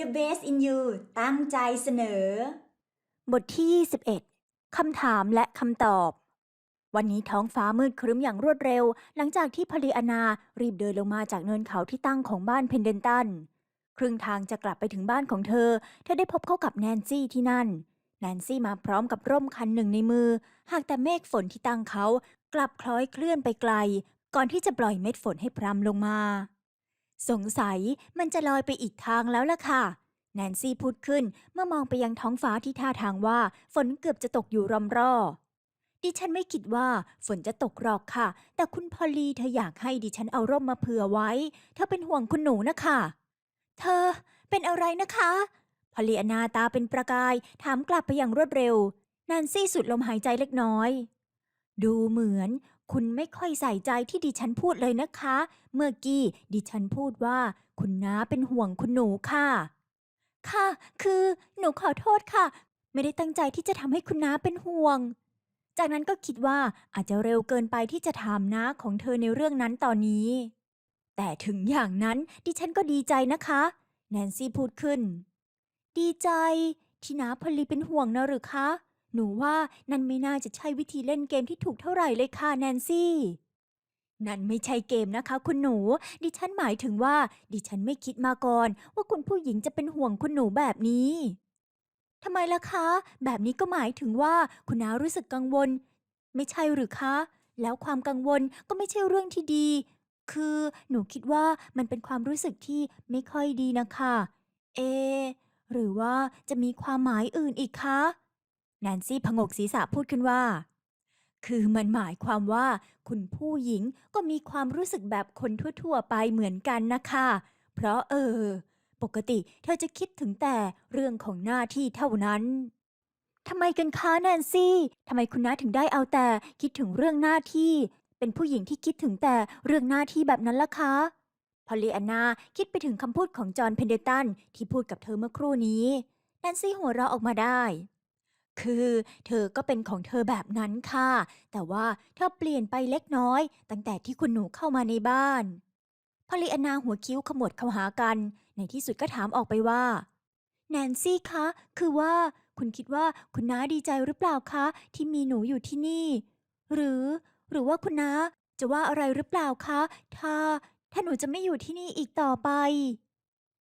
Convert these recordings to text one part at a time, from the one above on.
The Best in You ตั้งใจเสนอ บทที่ 21 คำถามและคำตอบ วันนี้ท้องฟ้ามืดครึ้มอย่างรวดเร็ว หลังจากที่พลีอนารีบเดินลงมาจากเนินเขาที่ตั้งของบ้านเพนเดนตัน ครึ่งทางจะกลับไปถึงบ้านของเธอ เธอได้พบเข้ากับแนนซี่ที่นั่น แนนซี่มาพร้อมกับร่มคันหนึ่งในมือ หากแต่เมฆฝนที่ตั้งเขา กลับคล้อยเคลื่อนไปไกล ก่อนที่จะปล่อยเม็ดฝนให้พรำลงมา สงสัยมันจะลอยไปอีกทางแล้วล่ะค่ะ แนนซี่พูดขึ้นเมื่อมองไปยังท้องฟ้าที่ท่าทางว่า ฝนเกือบจะตกอยู่รอมรอดิฉันไม่คิดว่าฝนจะตกหรอกค่ะ แต่คุณพอลลีเธออยากให้ดิฉันเอาร่มมาเผื่อไว้ เธอเป็นห่วงคุณหนูนะคะ เธอเป็นอะไรนะคะ พอลลีอนาตาเป็นประกาย ถามกลับไปอย่างรวดเร็วแนนซี่สุดลมหายใจเล็กน้อย ดูเหมือน คุณไม่ค่อยใส่ใจที่ดิฉันพูดเลยนะคะ เมื่อกี้ดิฉันพูดว่า คุณน้าเป็นห่วงคุณหนูค่ะ ค่ะ คือหนูขอโทษค่ะ ไม่ได้ตั้งใจที่จะทำให้คุณน้าเป็นห่วง จากนั้นก็คิดว่าอาจจะเร็วเกินไปที่จะถามน้าของเธอในเรื่องนั้นตอนนี้ แต่ถึงอย่างนั้นดิฉันก็ดีใจนะคะ แนนซี่พูดขึ้น ดีใจที่น้าพอลลีเป็นห่วงนะหรือคะ หนูว่านั่นไม่น่าจะใช่วิธีเล่นเกมที่ถูกเท่าไหร่เลยค่ะแนนซี่ นั่นไม่ใช่เกมนะคะ คุณหนู ดิฉันหมายถึงว่า ดิฉันไม่คิดมาก่อน ว่าคุณผู้หญิงจะเป็นห่วงคุณหนูแบบนี้ทำไมล่ะคะ แบบนี้ก็หมายถึงว่าคุณน้ารู้สึกกังวล ไม่ใช่หรือคะ แล้วความกังวลก็ไม่ใช่เรื่องที่ดี คือหนูคิดว่ามันเป็นความรู้สึกที่ไม่ค่อยดีนะคะ เอ หรือว่าจะมีความหมายอื่นอีกคะ แนนซี่ผงกศีรษะพูดขึ้นว่า คือมันหมายความว่า คุณผู้หญิงก็มีความรู้สึกแบบคนทั่วๆไปเหมือนกันนะคะ เพราะเออ ปกติเธอจะคิดถึงแต่เรื่องของหน้าที่เท่านั้นทำไมกันคะแนนซี่ทำไมคุณน้าถึงได้เอาแต่คิดถึงเรื่องหน้าที่ เป็นผู้หญิงที่คิดถึงแต่เรื่องหน้าที่แบบนั้นล่ะคะพอลลีอนนาคิดไปถึงคำพูดของจอห์นเพนเดตันที่พูดกับเธอเมื่อครู่นี้แนนซี่หัวเราะออกมาได้ คือ เธอก็เป็นของเธอแบบนั้นค่ะ แต่ว่าเธอเปลี่ยนไปเล็กน้อย ตั้งแต่ที่คุณหนูเข้ามาในบ้านพอลีอนนาหัวคิ้วขมวดเข้าหากัน ในที่สุดก็ถามออกไปว่า แนนซี่คะ คือว่า คุณคิดว่าคุณน้าดีใจหรือเปล่าคะ ที่มีหนูอยู่ที่นี่ หรือ หรือว่าคุณน้าจะว่าอะไรหรือเปล่าคะ ถ้า ถ้าหนูจะไม่อยู่ที่นี่อีกต่อไป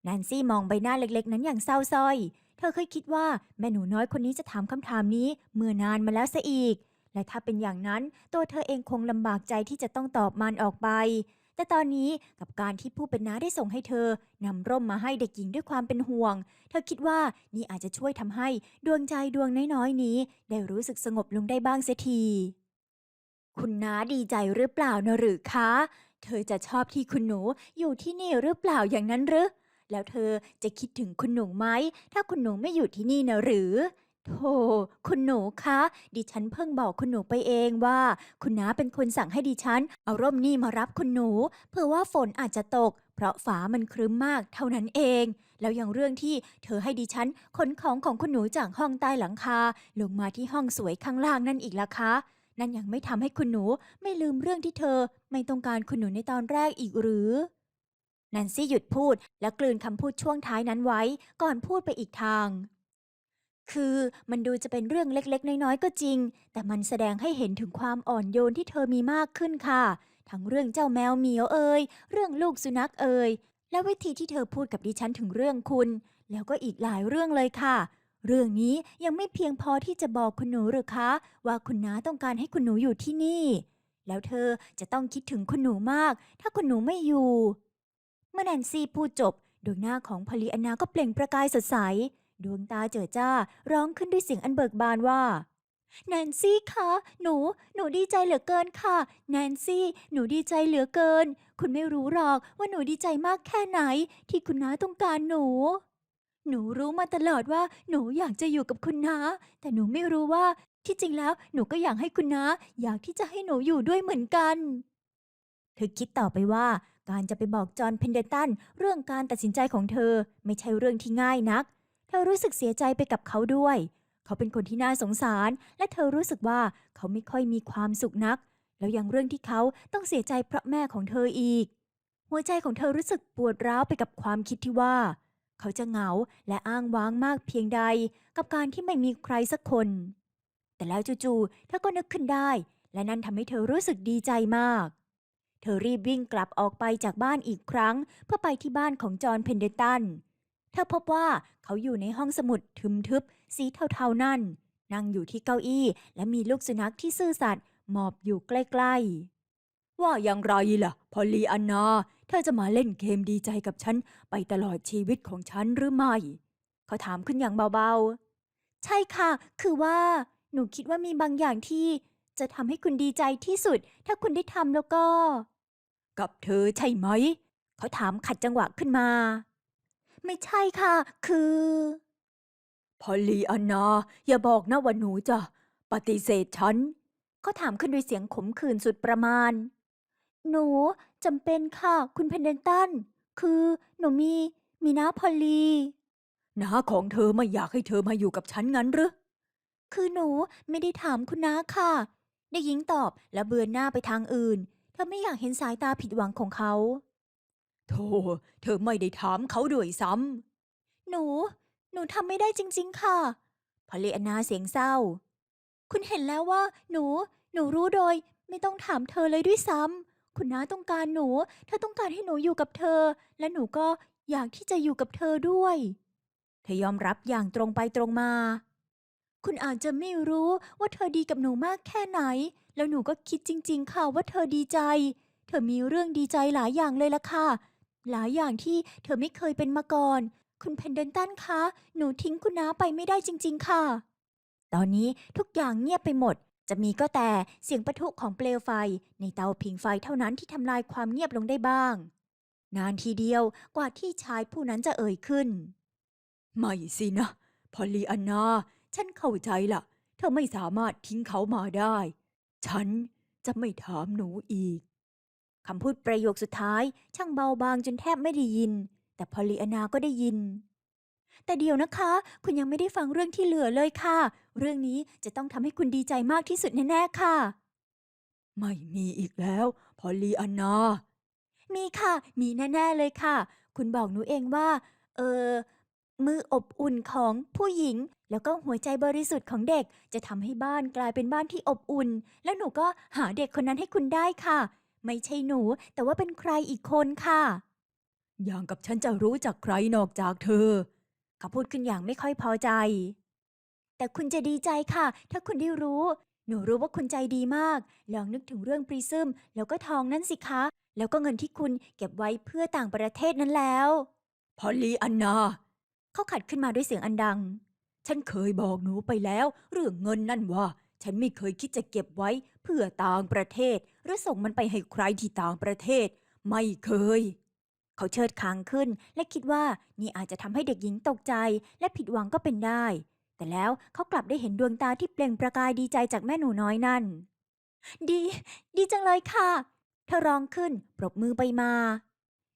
แนนซี่มองใบหน้าเล็กๆ นั้นอย่างเศร้าส้อย เธอเคยคิดว่าแม่หนูน้อยคนนี้จะถามคำถามนี้เมื่อนานมาแล้วซะอีก และถ้าเป็นอย่างนั้นตัวเธอเองคงลำบากใจที่จะต้องตอบมันออกไป แต่ตอนนี้กับการที่ผู้เป็นน้าได้ส่งให้เธอนำร่มมาให้เด็กหญิงด้วยความเป็นห่วง เธอคิดว่านี่อาจจะช่วยทำให้ดวงใจดวงน้อยๆนี้ ได้รู้สึกสงบลงได้บ้างเสียทีคุณน้าดีใจหรือเปล่านะหรือคะ เธอจะชอบที่คุณหนูอยู่ที่นี่หรือเปล่าอย่างนั้นหรือ แล้วเธอจะคิดถึงคุณหนูไหม ถ้าคุณหนูไม่อยู่ที่นี่นะหรือโธ่คุณหนูคะ ดิฉันเพิ่งบอกคุณหนูไปเองว่า คุณน้าเป็นคนสั่งให้ดิฉัน เอาร่มนี่มารับคุณหนู เพื่อว่าฝนอาจจะตก เพราะฝามันครึ้มมากเท่านั้นเอง แล้วยังเรื่องที่เธอให้ดิฉันขนของของคุณหนูจากห้องใต้หลังคา ลงมาที่ห้องสวยข้างล่างนั่นอีกล่ะคะนั่นยังไม่ทำให้คุณหนูไม่ลืมเรื่องที่เธอ ไม่ต้องการคุณหนูในตอนแรกอีกหรือ แนนซี่หยุดพูดและกลืนคำพูดช่วงท้ายนั้นไว้ ก่อนพูดไปอีกทาง คือมันดูจะเป็นเรื่องเล็กๆ น้อยๆ ก็จริง แต่มันแสดงให้เห็นถึงความอ่อนโยนที่เธอมีมากขึ้นค่ะ ทั้งเรื่องเจ้าแมวเหมียวเอ่ยเรื่องลูกสุนัขเอ่ยและวิธีที่เธอพูดกับดิฉันถึงเรื่องคุณ แล้วก็อีกหลายเรื่องเลยค่ะ เรื่องนี้ยังไม่เพียงพอที่จะบอกคุณหนูหรือคะ ว่าคุณน้าต้องการให้คุณหนูอยู่ที่นี่ แล้วเธอจะต้องคิดถึงคุณหนูมาก ถ้าคุณหนูไม่อยู่ เมื่อแนนซี่พูดจบ ดวงหน้าของพอลีอนนาก็เปล่งประกายสดใส ดวงตาเจิดจ้าร้องขึ้นด้วยเสียงอันเบิกบานว่าแนนซี่คะ หนู หนูดีใจเหลือเกินค่ะ แนนซี่ หนูดีใจเหลือเกิน คุณไม่รู้หรอกว่าหนูดีใจมากแค่ไหน ที่คุณน้าต้องการหนู หนูรู้มาตลอดว่า หนูอยากจะอยู่กับคุณน้า แต่หนูไม่รู้ว่า ที่จริงแล้วหนูก็อยากให้คุณน้าอยากที่จะให้หนูอยู่ด้วยเหมือนกัน เธอคิดต่อไปว่า การจะไปบอกจอห์นเพนเดตันเรื่องการตัดสินใจของเธอไม่ใช่เรื่องที่ง่ายนัก เธอรู้สึกเสียใจไปกับเขาด้วย เขาเป็นคนที่น่าสงสาร และเธอรู้สึกว่าเขาไม่ค่อยมีความสุขนัก แล้วยังเรื่องที่เขาต้องเสียใจเพราะแม่ของเธออีก หัวใจของเธอรู้สึกปวดร้าวไปกับความคิดที่ว่า เขาจะเหงาและอ้างว้างมากเพียงใด กับการที่ไม่มีใครสักคน แต่แล้วจู่ๆเธอก็นึกขึ้นได้ และนั่นทำให้เธอรู้สึกดีใจมาก เธอรีบวิ่งกลับออกไปจากบ้านอีกครั้ง เพื่อไปที่บ้านของจอห์นเพนเดตัน เธอพบว่าเขาอยู่ในห้องสมุดทึมทึบ สีเทาๆนั่น นั่งอยู่ที่เก้าอี้ และมีลูกสุนัขที่ซื่อสัตย์หมอบอยู่ใกล้ๆ ว่าอย่างไรล่ะ พอลลีอันนา เธอจะมาเล่นเกมดีใจกับฉัน ไปตลอดชีวิตของฉันหรือไม่ เขาถามขึ้นอย่างเบาๆ ใช่ค่ะ คือว่า หนูคิดว่ามีบางอย่างที่ จะทำให้คุณดีใจที่สุด ถ้าคุณได้ทำแล้วก็ กับเธอใช่ไหม เขาถามขัดจังหวะขึ้นมา ไม่ใช่ค่ะ คือพอลลีอันนา อย่าบอกนะว่าหนูจะปฏิเสธฉัน เขาถามขึ้นด้วยเสียงขมขื่นสุดประมาณ หนูจำเป็นค่ะ คุณเพนเดนตัน คือหนูมีมีน้าพอลลีน้าของเธอไม่อยากให้เธอมาอยู่กับฉันงั้นหรือ คือหนูไม่ได้ถามคุณน้าค่ะ เด็กหญิงตอบและเบือนหน้าไปทางอื่น เธอไม่อยากเห็นสายตาผิดหวังของเขาโธ่เธอไม่ได้ถามเขาด้วยซ้ำ หนู หนูทำไม่ได้จริง ๆ ค่ะพอลลีอันนาเสียงเศร้า คุณเห็นแล้วว่า หนู หนูรู้โดย ไม่ต้องถามเธอเลยด้วยซ้ำ คุณน้าต้องการหนู เธอต้องการให้หนูอยู่กับเธอ และหนูก็อยากที่จะอยู่กับเธอด้วย เธอยอมรับอย่างตรงไปตรงมา คุณอาจจะไม่รู้ว่าเธอดีกับหนูมากแค่ไหน แล้วหนูก็คิดจริง ๆ ค่ะว่าเธอดีใจ เธอมีเรื่องดีใจหลายอย่างเลยล่ะค่ะ หลายอย่างที่เธอไม่เคยเป็นมาก่อน คุณเพนเดนตันคะ หนูทิ้งคุณน้าไปไม่ได้จริง ๆ ค่ะ ตอนนี้ทุกอย่างเงียบไปหมด จะมีก็แต่เสียงประทุของเปลวไฟ ในเตาผิงไฟเท่านั้นที่ทำลายความเงียบลงได้บ้าง นานทีเดียวกว่าที่ชายผู้นั้นจะเอ่ยขึ้น ไม่สินะ พอลีอันนา ฉันเข้าใจละเธอไม่สามารถทิ้งเขามาได้ ฉันจะไม่ถามหนูอีกคำพูดประโยคสุดท้ายช่างเบาบางจนแทบไม่ได้ยิน แต่พอลีอันาก็ได้ยิน แต่เดี๋ยวนะคะ คุณยังไม่ได้ฟังเรื่องที่เหลือเลยค่ะ เรื่องนี้จะต้องทำให้คุณดีใจมากที่สุดแน่ๆค่ะ ไม่มีอีกแล้ว พอลีอันนา มีค่ะ มีแน่ ๆเลยค่ะ คุณบอกหนูเองว่า เออมืออบอุ่นของผู้หญิง แล้วก็หัวใจบริสุทธิ์ของเด็กจะทำให้บ้านกลายเป็นบ้านที่อบอุ่น แล้วหนูก็หาเด็กคนนั้นให้คุณได้ค่ะ ไม่ใช่หนู แต่ว่าเป็นใครอีกคนค่ะ อย่างกับฉันจะรู้จักใครนอกจากเธอเขาพูดขึ้นอย่างไม่ค่อยพอใจ แต่คุณจะดีใจค่ะ ถ้าคุณได้รู้ หนูรู้ว่าคุณใจดีมาก ลองนึกถึงเรื่องปริซึมแล้วก็ทองนั่นสิคะ แล้วก็เงินที่คุณเก็บไว้เพื่อต่างประเทศนั้นแล้ว พอลลีอันนา เขาขัดขึ้นมาด้วยเสียงอันดัง ฉันเคยบอกหนูไปแล้ว เรื่องเงินนั่นว่า ฉันไม่เคยคิดจะเก็บไว้ เพื่อต่างประเทศ หรือส่งมันไปให้ใครที่ต่างประเทศ ไม่เคย เขาเชิดคางขึ้น และคิดว่านี่อาจจะทำให้เด็กหญิงตกใจ และผิดหวังก็เป็นได้ แต่แล้วเขากลับได้เห็นดวงตาที่เปล่งประกายดีใจจากแม่หนูน้อยนั่น ดี ดีจังเลยค่ะเธอร้องขึ้น ปรบมือไปมา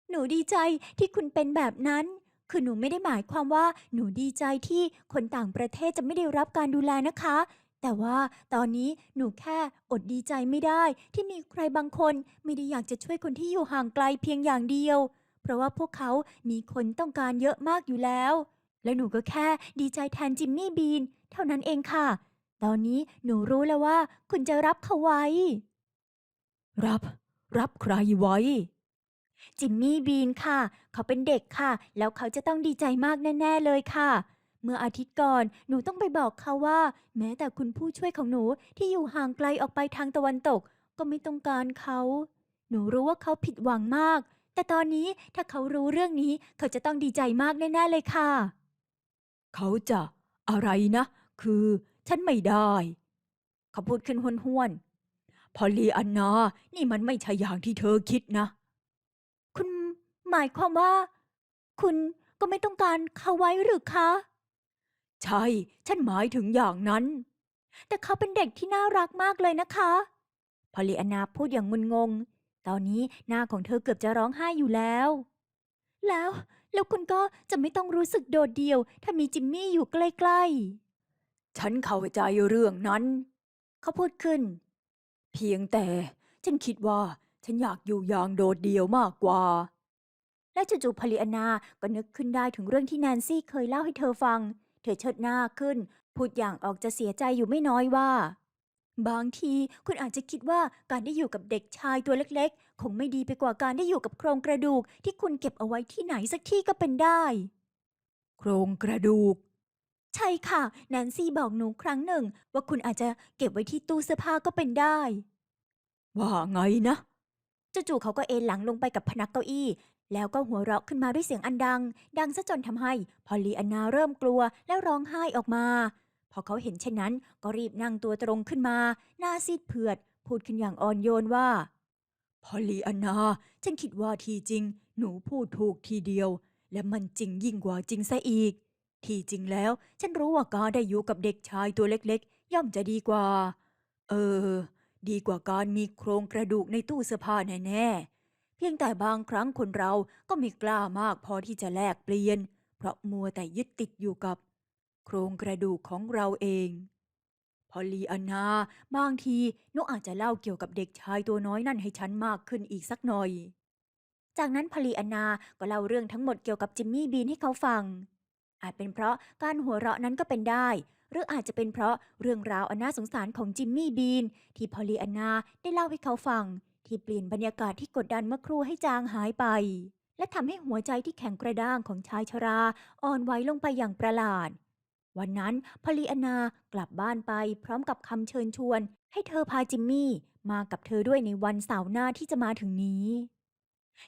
หนูดีใจที่คุณเป็นแบบนั้น คือหนูไม่ได้หมายความว่าหนูดีใจที่คนต่างประเทศจะไม่ได้รับการดูแลนะคะ แต่ว่าตอนนี้หนูแค่อดดีใจไม่ได้ ที่มีใครบางคนไม่ได้อยากจะช่วยคนที่อยู่ห่างไกลเพียงอย่างเดียว เพราะว่าพวกเขามีคนต้องการเยอะมากอยู่แล้ว และหนูก็แค่ดีใจแทนจิมมี่บีน เท่านั้นเองค่ะ ตอนนี้หนูรู้แล้วว่า คุณจะรับเขาไว้ รับ รับใครไว้ จิมมี่บีนค่ะ เขาเป็นเด็กค่ะ แล้วเขาจะต้องดีใจมากแน่ ๆ เลยค่ะ เมื่ออาทิตย์ก่อน หนูต้องไปบอกเขาว่า แม้แต่คุณผู้ช่วยของหนูที่อยู่ห่างไกลออกไปทางตะวันตก ก็ไม่ต้องการเขา หนูรู้ว่าเขาผิดหวังมาก แต่ตอนนี้ถ้าเขารู้เรื่องนี้ เขาจะต้องดีใจมากแน่ ๆ เลยค่ะ เขาจะอะไรนะ คือ ฉันไม่ได้ เขาพูดขึ้นห้วนๆพอลีอันนา นี่มันไม่ใช่อย่างที่เธอคิดนะ หมายความว่า คุณก็ไม่ต้องการเขาไว้หรือคะ ใช่ ฉันหมายถึงอย่างนั้น แต่เขาเป็นเด็กที่น่ารักมากเลยนะคะพอลลีอันนาพูดอย่างงุนงง ตอนนี้หน้าของเธอเกือบจะร้องไห้อยู่แล้ว แล้วแล้วคุณก็จะไม่ต้องรู้สึกโดดเดี่ยว ถ้ามีจิมมี่อยู่ใกล้ๆ ฉันเข้าใจเรื่องนั้น เขาพูดขึ้น เพียงแต่ฉันคิดว่าฉันอยากอยู่อย่างโดดเดี่ยวมากกว่า และจู่ๆพอลลีอานาก็นึกขึ้นได้ถึงเรื่องที่แนนซี่เคยเล่าให้เธอฟัง เธอเชิดหน้าขึ้น พูดอย่างออกจะเสียใจอยู่ไม่น้อยว่า บางทีคุณอาจจะคิดว่าการได้อยู่กับเด็กชายตัวเล็กๆ คงไม่ดีไปกว่าการได้อยู่กับโครงกระดูกที่คุณเก็บเอาไว้ที่ไหนสักที่ก็เป็นได้ โครงกระดูก ใช่ค่ะแนนซี่บอกหนูครั้งหนึ่ง ว่าคุณอาจจะเก็บไว้ที่ตู้เสื้อผ้าก็เป็นได้ ว่าไงนะจู่ๆเขาก็เอนหลังลงไปกับพนักเก้าอี้ แล้วก็หัวเราะขึ้นมาด้วยเสียงอันดัง ดังซะจนทำให้พอลลีอันนาเริ่มกลัวและร้องไห้ออกมา พอเขาเห็นเช่นนั้นก็รีบนั่งตัวตรงขึ้นมา หน้าซีดเผือด พูดขึ้นอย่างอ่อนโยนว่า พอลลีอันนา ฉันคิดว่าทีจริง หนูพูดถูกทีเดียว และมันจริงยิ่งกว่าจริงซะอีก ที่จริงแล้ว ฉันรู้ว่าการได้อยู่กับเด็กชายตัวเล็กๆ ย่อมจะดีกว่า เออ ดีกว่าการมีโครงกระดูกในตู้เสื้อผ้าแน่ๆ พียงแต่บางครั้งคนเราก็ไม่กล้ามากพอที่จะแลกเปลี่ยน เพราะมัวแต่ยึดติดอยู่กับ โครงกระดูกของเราเอง พอลีอานาบางทีนูอาจจะเล่าเกี่ยวกับเด็กชายตัวน้อยนั่นให้ฉันมากขึ้นอีกสักหน่อย จากนั้นพอลีอานาก็เล่าเรื่องทั้งหมดเกี่ยวกับจิมมี่บีนให้เขาฟัง อาจเป็นเพราะการหัวเราะนั้นก็เป็นได้ หรืออาจจะเป็นเพราะเรื่องราวอันน่าสงสารของจิมมี่บีนที่พอลลีอานาได้เล่าให้เขาฟัง ที่เปลี่ยนบรรยากาศที่กดดันเมื่อครู่ให้จางหายไป และทำให้หัวใจที่แข็งกระด้างของชายชราอ่อนไหวลงไปอย่างประหลาด วันนั้นพอลีอนากลับบ้านไปพร้อมกับคำเชิญชวน ให้เธอพาจิมมี่มากับเธอด้วยในวันเสาร์หน้าที่จะมาถึงนี้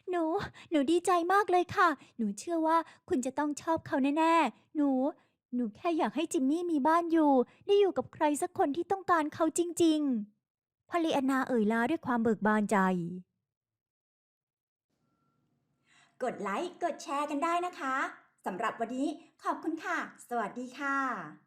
หนู หนูดีใจมากเลยค่ะ หนูเชื่อว่าคุณจะต้องชอบเขาแน่ๆ หนู หนูแค่อยากให้จิมมี่มีบ้านอยู่ ได้อยู่กับใครสักคนที่ต้องการเขาจริง ๆ พอลลีอนาเอ่ยลาด้วยความเบิกบานใจ กดไลค์ กดแชร์กันได้นะคะ สำหรับวันนี้ขอบคุณค่ะ สวัสดีค่ะ